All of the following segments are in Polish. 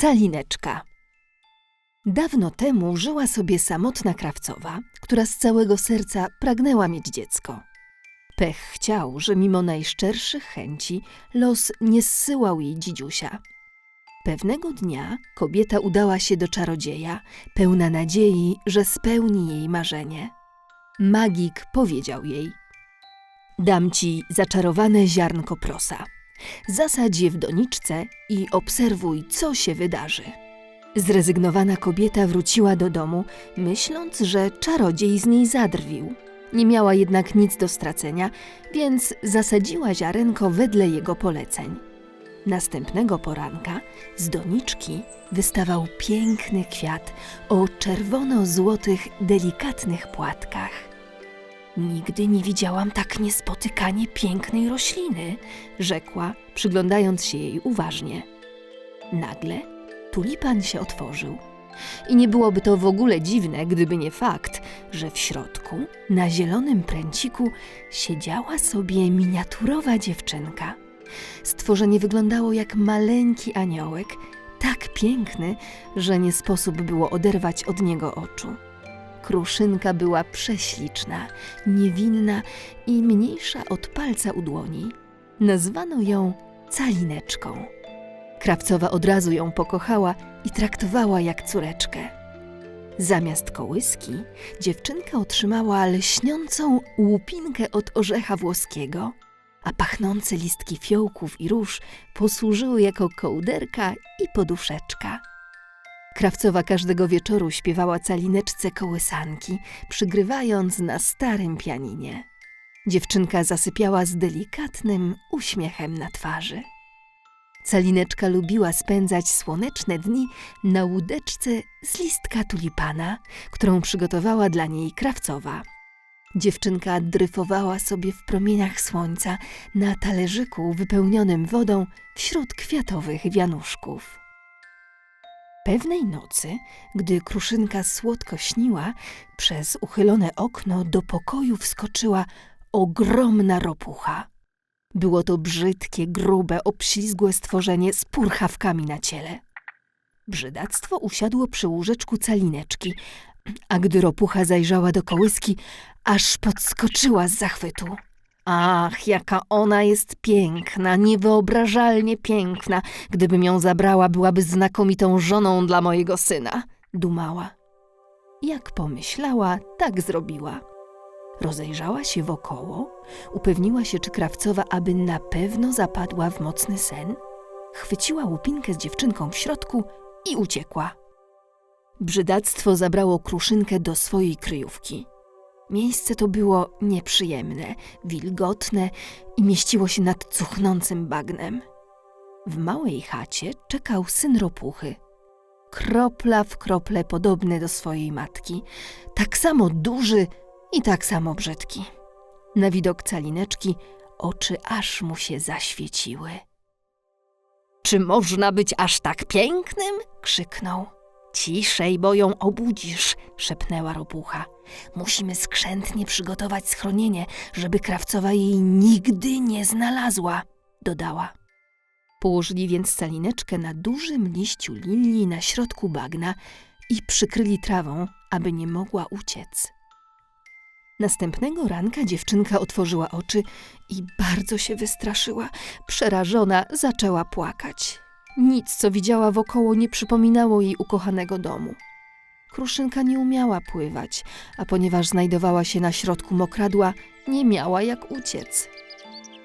Calineczka. Dawno temu żyła sobie samotna krawcowa, która z całego serca pragnęła mieć dziecko. Pech chciał, że mimo najszczerszych chęci los nie zsyłał jej dzidziusia. Pewnego dnia kobieta udała się do czarodzieja, pełna nadziei, że spełni jej marzenie. Magik powiedział jej: Dam ci zaczarowane ziarnko prosa. Zasadź je w doniczce i obserwuj, co się wydarzy. Zrezygnowana kobieta wróciła do domu, myśląc, że czarodziej z niej zadrwił. Nie miała jednak nic do stracenia, więc zasadziła ziarenko wedle jego poleceń. Następnego poranka z doniczki wystawał piękny kwiat o czerwono-złotych, delikatnych płatkach. Nigdy nie widziałam tak niespotykanie pięknej rośliny, rzekła, przyglądając się jej uważnie. Nagle tulipan się otworzył. I nie byłoby to w ogóle dziwne, gdyby nie fakt, że w środku, na zielonym pręciku, siedziała sobie miniaturowa dziewczynka. Stworzenie wyglądało jak maleńki aniołek, tak piękny, że nie sposób było oderwać od niego oczu. Kruszynka była prześliczna, niewinna i mniejsza od palca u dłoni. Nazwano ją Calineczką. Krawcowa od razu ją pokochała i traktowała jak córeczkę. Zamiast kołyski, dziewczynka otrzymała lśniącą łupinkę od orzecha włoskiego, a pachnące listki fiołków i róż posłużyły jako kołderka i poduszeczka. Krawcowa każdego wieczoru śpiewała calineczce kołysanki, przygrywając na starym pianinie. Dziewczynka zasypiała z delikatnym uśmiechem na twarzy. Calineczka lubiła spędzać słoneczne dni na łódeczce z listka tulipana, którą przygotowała dla niej krawcowa. Dziewczynka dryfowała sobie w promieniach słońca na talerzyku wypełnionym wodą wśród kwiatowych wianuszków. Pewnej nocy, gdy kruszynka słodko śniła, przez uchylone okno do pokoju wskoczyła ogromna ropucha. Było to brzydkie, grube, obślizgłe stworzenie z purchawkami na ciele. Brzydactwo usiadło przy łóżeczku calineczki, a gdy ropucha zajrzała do kołyski, aż podskoczyła z zachwytu. Ach, jaka ona jest piękna, niewyobrażalnie piękna. Gdybym ją zabrała, byłaby znakomitą żoną dla mojego syna, dumała. Jak pomyślała, tak zrobiła. Rozejrzała się wokoło, upewniła się, czy krawcowa, aby na pewno zapadła w mocny sen, chwyciła łupinkę z dziewczynką w środku i uciekła. Brzydactwo zabrało kruszynkę do swojej kryjówki. Miejsce to było nieprzyjemne, wilgotne i mieściło się nad cuchnącym bagnem. W małej chacie czekał syn ropuchy. Kropla w krople podobny do swojej matki, tak samo duży i tak samo brzydki. Na widok calineczki oczy aż mu się zaświeciły. Czy można być aż tak pięknym? krzyknął. Ciszej, bo ją obudzisz, szepnęła ropucha. Musimy skrzętnie przygotować schronienie, żeby krawcowa jej nigdy nie znalazła, dodała. Położyli więc calineczkę na dużym liściu lilii na środku bagna i przykryli trawą, aby nie mogła uciec. Następnego ranka dziewczynka otworzyła oczy i bardzo się wystraszyła. Przerażona zaczęła płakać. Nic, co widziała wokoło, nie przypominało jej ukochanego domu. Kruszynka nie umiała pływać, a ponieważ znajdowała się na środku mokradła, nie miała jak uciec.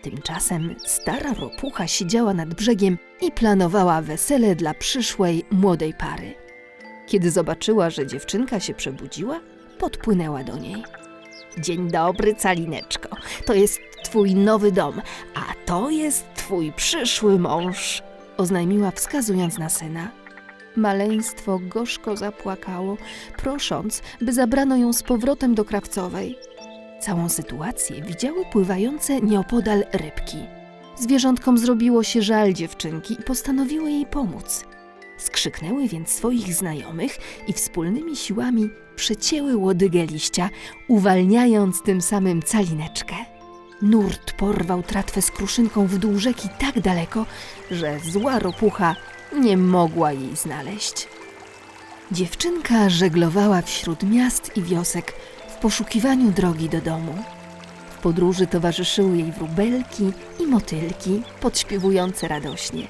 Tymczasem stara ropucha siedziała nad brzegiem i planowała wesele dla przyszłej młodej pary. Kiedy zobaczyła, że dziewczynka się przebudziła, podpłynęła do niej. Dzień dobry, calineczko. To jest twój nowy dom, a to jest twój przyszły mąż, oznajmiła wskazując na syna. Maleństwo gorzko zapłakało, prosząc, by zabrano ją z powrotem do krawcowej. Całą sytuację widziały pływające nieopodal rybki. Zwierzątkom zrobiło się żal dziewczynki i postanowiły jej pomóc. Skrzyknęły więc swoich znajomych i wspólnymi siłami przecięły łodygę liścia, uwalniając tym samym calineczkę. Nurt porwał tratwę z kruszynką w dół rzeki tak daleko, że zła ropucha nie mogła jej znaleźć. Dziewczynka żeglowała wśród miast i wiosek w poszukiwaniu drogi do domu. W podróży towarzyszyły jej wróbelki i motylki podśpiewujące radośnie.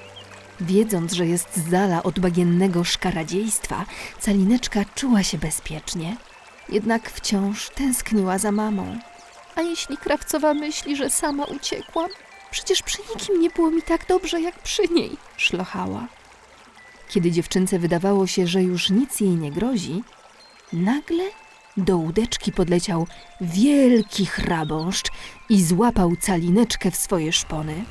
Wiedząc, że jest z dala od bagiennego szkaradziejstwa, Calineczka czuła się bezpiecznie. Jednak wciąż tęskniła za mamą. A jeśli krawcowa myśli, że sama uciekłam? Przecież przy nikim nie było mi tak dobrze jak przy niej, szlochała. Kiedy dziewczynce wydawało się, że już nic jej nie grozi, nagle do łódeczki podleciał wielki chrabąszcz i złapał calineczkę w swoje szpony.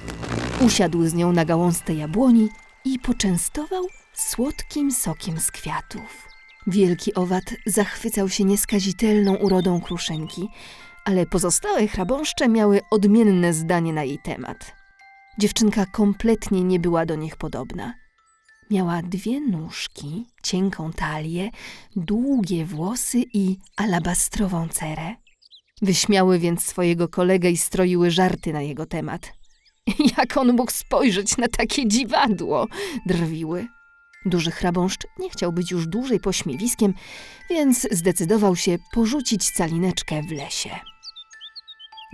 Usiadł z nią na gałązce jabłoni i poczęstował słodkim sokiem z kwiatów. Wielki owad zachwycał się nieskazitelną urodą kruszynki, ale pozostałe chrabąszcze miały odmienne zdanie na jej temat. Dziewczynka kompletnie nie była do nich podobna. Miała dwie nóżki, cienką talię, długie włosy i alabastrową cerę. Wyśmiały więc swojego kolegę i stroiły żarty na jego temat. Jak on mógł spojrzeć na takie dziwadło? drwiły. Duży chrabąszcz nie chciał być już dłużej pośmiewiskiem, więc zdecydował się porzucić calineczkę w lesie.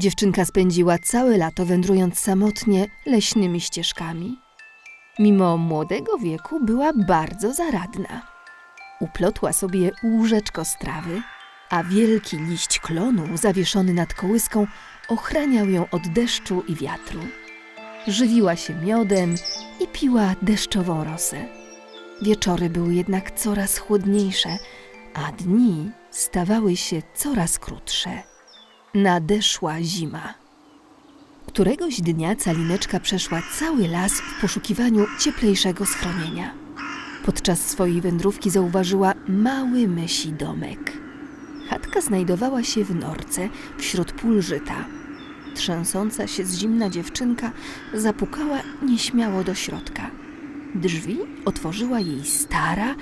Dziewczynka spędziła całe lato wędrując samotnie leśnymi ścieżkami. Mimo młodego wieku była bardzo zaradna. Uplotła sobie łóżeczko z trawy, a wielki liść klonu zawieszony nad kołyską ochraniał ją od deszczu i wiatru. Żywiła się miodem i piła deszczową rosę. Wieczory były jednak coraz chłodniejsze, a dni stawały się coraz krótsze. Nadeszła zima. Któregoś dnia Calineczka przeszła cały las w poszukiwaniu cieplejszego schronienia. Podczas swojej wędrówki zauważyła mały mysi domek. Chatka znajdowała się w norce wśród pól żyta. Trzęsąca się z zimna dziewczynka zapukała nieśmiało do środka. Drzwi otworzyła jej stara,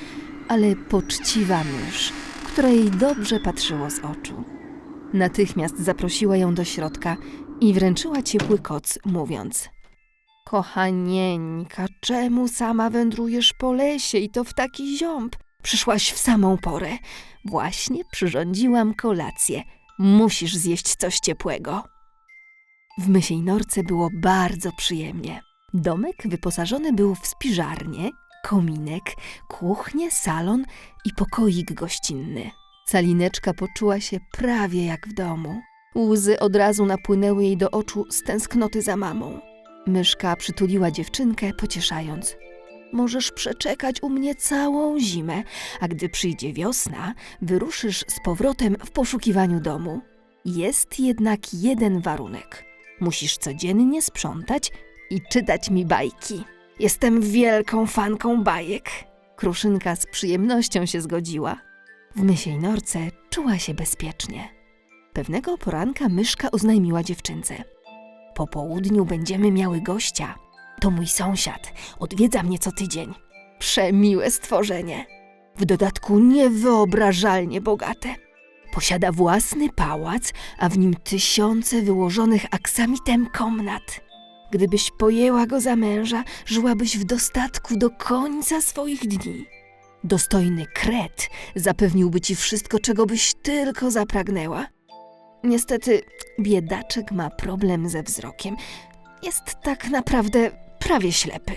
ale poczciwa mysz, która jej dobrze patrzyło z oczu. Natychmiast zaprosiła ją do środka i wręczyła ciepły koc, mówiąc: Kochanieńka, czemu sama wędrujesz po lesie i to w taki ziąb? Przyszłaś w samą porę. Właśnie przyrządziłam kolację. Musisz zjeść coś ciepłego. W mysiej norce było bardzo przyjemnie. Domek wyposażony był w spiżarnię, kominek, kuchnię, salon i pokoik gościnny. Calineczka poczuła się prawie jak w domu. Łzy od razu napłynęły jej do oczu z tęsknoty za mamą. Myszka przytuliła dziewczynkę, pocieszając. Możesz przeczekać u mnie całą zimę, a gdy przyjdzie wiosna, wyruszysz z powrotem w poszukiwaniu domu. Jest jednak jeden warunek. Musisz codziennie sprzątać i czytać mi bajki. Jestem wielką fanką bajek. Kruszynka z przyjemnością się zgodziła. W mysiej norce czuła się bezpiecznie. Pewnego poranka myszka oznajmiła dziewczynce. Po południu będziemy miały gościa. To mój sąsiad. Odwiedza mnie co tydzień. Przemiłe stworzenie. W dodatku niewyobrażalnie bogate. Posiada własny pałac, a w nim tysiące wyłożonych aksamitem komnat. Gdybyś pojęła go za męża, żyłabyś w dostatku do końca swoich dni. Dostojny kret zapewniłby ci wszystko, czego byś tylko zapragnęła. Niestety, biedaczek ma problem ze wzrokiem. Jest tak naprawdę prawie ślepy.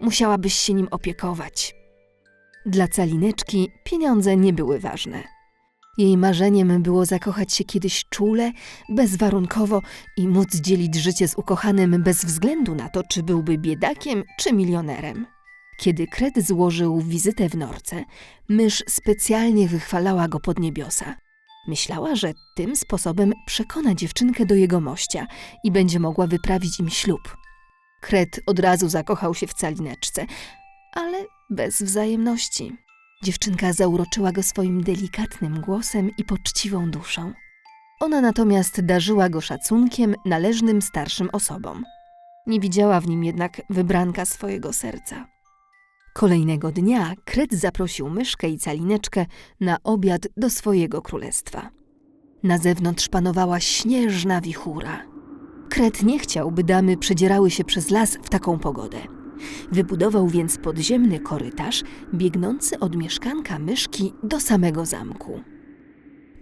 Musiałabyś się nim opiekować. Dla calineczki pieniądze nie były ważne. Jej marzeniem było zakochać się kiedyś czule, bezwarunkowo i móc dzielić życie z ukochanym bez względu na to, czy byłby biedakiem czy milionerem. Kiedy Kret złożył wizytę w Norce, mysz specjalnie wychwalała go pod niebiosa. Myślała, że tym sposobem przekona dziewczynkę do jego mościa i będzie mogła wyprawić im ślub. Kret od razu zakochał się w calineczce, ale bez wzajemności. Dziewczynka zauroczyła go swoim delikatnym głosem i poczciwą duszą. Ona natomiast darzyła go szacunkiem należnym starszym osobom. Nie widziała w nim jednak wybranka swojego serca. Kolejnego dnia Kret zaprosił myszkę i calineczkę na obiad do swojego królestwa. Na zewnątrz panowała śnieżna wichura. Kret nie chciał, by damy przedzierały się przez las w taką pogodę. Wybudował więc podziemny korytarz biegnący od mieszkanka myszki do samego zamku.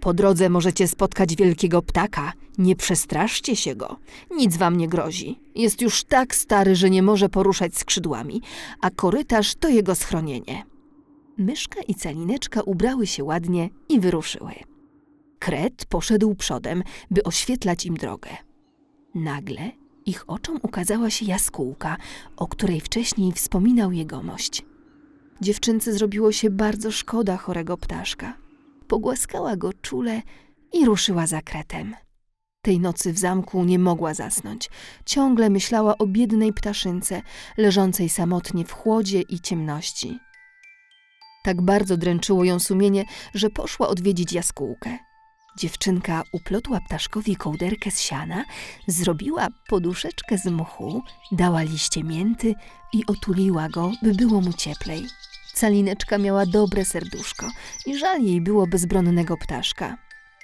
Po drodze możecie spotkać wielkiego ptaka. Nie przestraszcie się go. Nic wam nie grozi. Jest już tak stary, że nie może poruszać skrzydłami, a korytarz to jego schronienie. Myszka i calineczka ubrały się ładnie i wyruszyły. Kret poszedł przodem, by oświetlać im drogę. Nagle ich oczom ukazała się jaskółka, o której wcześniej wspominał jegomość. Dziewczynce zrobiło się bardzo szkoda chorego ptaszka. Pogłaskała go czule i ruszyła za kretem. Tej nocy w zamku nie mogła zasnąć. Ciągle myślała o biednej ptaszynce, leżącej samotnie w chłodzie i ciemności. Tak bardzo dręczyło ją sumienie, że poszła odwiedzić jaskółkę. Dziewczynka uplotła ptaszkowi kołderkę z siana, zrobiła poduszeczkę z mchu, dała liście mięty i otuliła go, by było mu cieplej. Calineczka miała dobre serduszko i żal jej było bezbronnego ptaszka.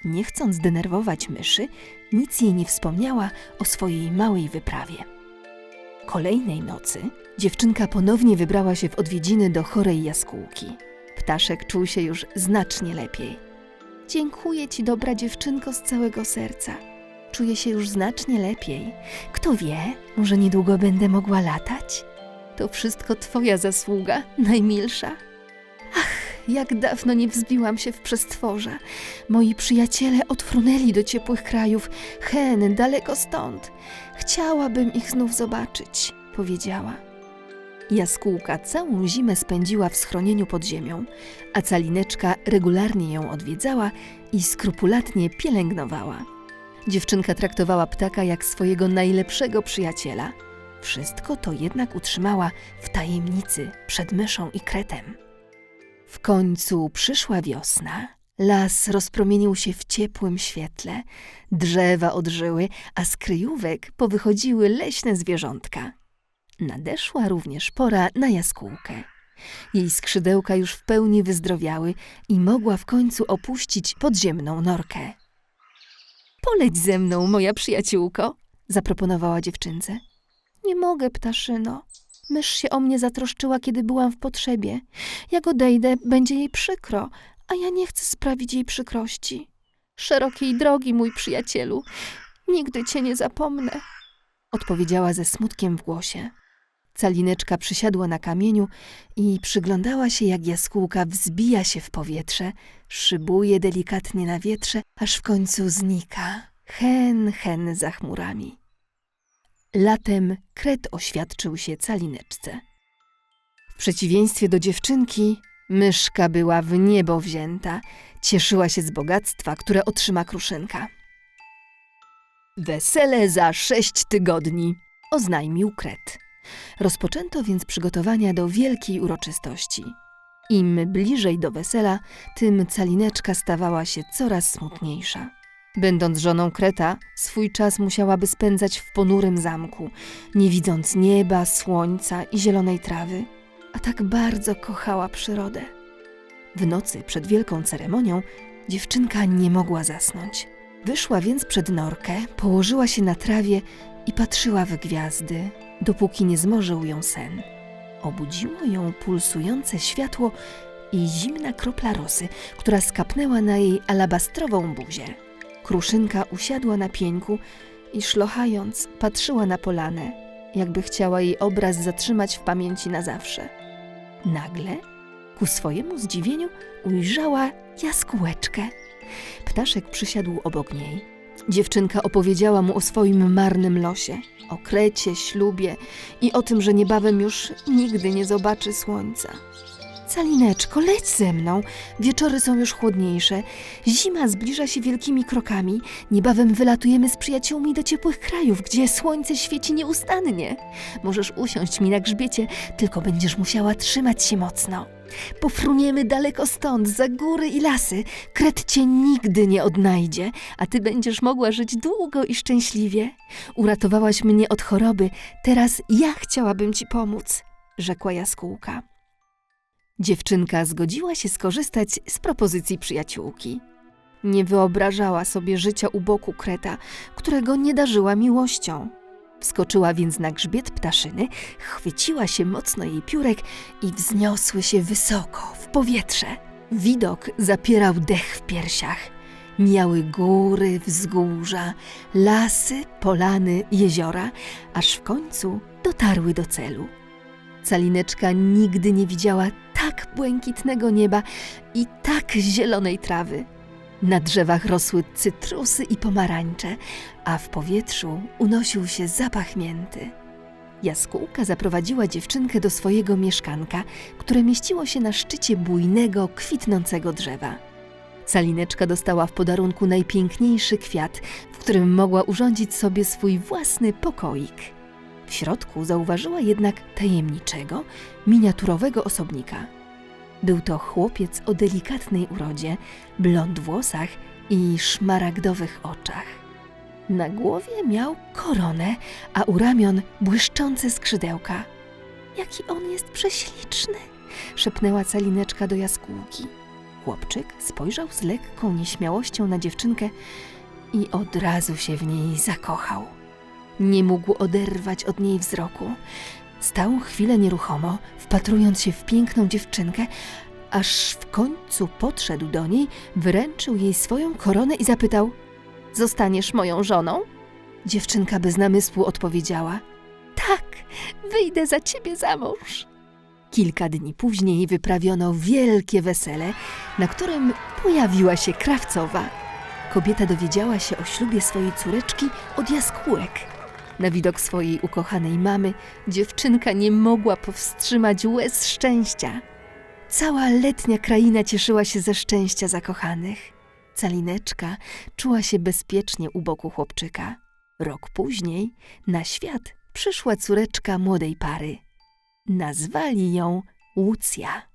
Nie chcąc denerwować myszy, nic jej nie wspomniała o swojej małej wyprawie. Kolejnej nocy dziewczynka ponownie wybrała się w odwiedziny do chorej jaskółki. Ptaszek czuł się już znacznie lepiej. Dziękuję ci, dobra dziewczynko, z całego serca. Czuję się już znacznie lepiej. Kto wie, może niedługo będę mogła latać? To wszystko twoja zasługa, najmilsza. Ach, jak dawno nie wzbiłam się w przestworza. Moi przyjaciele odfrunęli do ciepłych krajów, hen, daleko stąd. Chciałabym ich znów zobaczyć, powiedziała. Jaskółka całą zimę spędziła w schronieniu pod ziemią, a calineczka regularnie ją odwiedzała i skrupulatnie pielęgnowała. Dziewczynka traktowała ptaka jak swojego najlepszego przyjaciela. Wszystko to jednak utrzymała w tajemnicy przed myszą i kretem. W końcu przyszła wiosna. Las rozpromienił się w ciepłym świetle, drzewa odżyły, a z kryjówek powychodziły leśne zwierzątka. Nadeszła również pora na jaskółkę. Jej skrzydełka już w pełni wyzdrowiały i mogła w końcu opuścić podziemną norkę. Poleć ze mną, moja przyjaciółko, zaproponowała dziewczynce. Nie mogę, ptaszyno. Mysz się o mnie zatroszczyła, kiedy byłam w potrzebie. Jak odejdę, będzie jej przykro, a ja nie chcę sprawić jej przykrości. Szerokiej drogi, mój przyjacielu. Nigdy cię nie zapomnę, odpowiedziała ze smutkiem w głosie. Calineczka przysiadła na kamieniu i przyglądała się, jak jaskółka wzbija się w powietrze, szybuje delikatnie na wietrze, aż w końcu znika. Hen, hen za chmurami. Latem kret oświadczył się calineczce. W przeciwieństwie do dziewczynki, myszka była w niebo wzięta, cieszyła się z bogactwa, które otrzyma kruszynka. Wesele za sześć tygodni, oznajmił kret. Rozpoczęto więc przygotowania do wielkiej uroczystości. Im bliżej do wesela, tym calineczka stawała się coraz smutniejsza. Będąc żoną Kreta, swój czas musiałaby spędzać w ponurym zamku, nie widząc nieba, słońca i zielonej trawy, a tak bardzo kochała przyrodę. W nocy przed wielką ceremonią dziewczynka nie mogła zasnąć. Wyszła więc przed norkę, położyła się na trawie i patrzyła w gwiazdy, dopóki nie zmorzył ją sen. Obudziło ją pulsujące światło i zimna kropla rosy, która skapnęła na jej alabastrową buzię. Kruszynka usiadła na pieńku i szlochając patrzyła na polanę, jakby chciała jej obraz zatrzymać w pamięci na zawsze. Nagle, ku swojemu zdziwieniu, ujrzała jaskółeczkę. Ptaszek przysiadł obok niej. Dziewczynka opowiedziała mu o swoim marnym losie, o krecie, ślubie i o tym, że niebawem już nigdy nie zobaczy słońca. Calineczko, leć ze mną. Wieczory są już chłodniejsze. Zima zbliża się wielkimi krokami. Niebawem wylatujemy z przyjaciółmi do ciepłych krajów, gdzie słońce świeci nieustannie. Możesz usiąść mi na grzbiecie, tylko będziesz musiała trzymać się mocno. Pofruniemy daleko stąd, za góry i lasy. Kret cię nigdy nie odnajdzie, a ty będziesz mogła żyć długo i szczęśliwie. Uratowałaś mnie od choroby, teraz ja chciałabym ci pomóc, rzekła jaskółka. Dziewczynka zgodziła się skorzystać z propozycji przyjaciółki. Nie wyobrażała sobie życia u boku kreta, którego nie darzyła miłością. Wskoczyła więc na grzbiet ptaszyny, chwyciła się mocno jej piórek i wzniosły się wysoko w powietrze. Widok zapierał dech w piersiach. Mijały góry, wzgórza, lasy, polany, jeziora, aż w końcu dotarły do celu. Calineczka nigdy nie widziała tak błękitnego nieba i tak zielonej trawy. Na drzewach rosły cytrusy i pomarańcze, a w powietrzu unosił się zapach mięty. Jaskółka zaprowadziła dziewczynkę do swojego mieszkanka, które mieściło się na szczycie bujnego, kwitnącego drzewa. Calineczka dostała w podarunku najpiękniejszy kwiat, w którym mogła urządzić sobie swój własny pokoik. W środku zauważyła jednak tajemniczego, miniaturowego osobnika. Był to chłopiec o delikatnej urodzie, blond włosach i szmaragdowych oczach. Na głowie miał koronę, a u ramion błyszczące skrzydełka. Jaki on jest prześliczny! szepnęła calineczka do jaskółki. Chłopczyk spojrzał z lekką nieśmiałością na dziewczynkę i od razu się w niej zakochał. Nie mógł oderwać od niej wzroku. Stał chwilę nieruchomo, wpatrując się w piękną dziewczynkę, aż w końcu podszedł do niej, wręczył jej swoją koronę i zapytał: Zostaniesz moją żoną? Dziewczynka bez namysłu odpowiedziała: Tak, wyjdę za ciebie za mąż. Kilka dni później wyprawiono wielkie wesele, na którym pojawiła się krawcowa. Kobieta dowiedziała się o ślubie swojej córeczki od jaskółek. Na widok swojej ukochanej mamy dziewczynka nie mogła powstrzymać łez szczęścia. Cała letnia kraina cieszyła się ze szczęścia zakochanych. Calineczka czuła się bezpiecznie u boku chłopczyka. Rok później na świat przyszła córeczka młodej pary. Nazwali ją Łucja.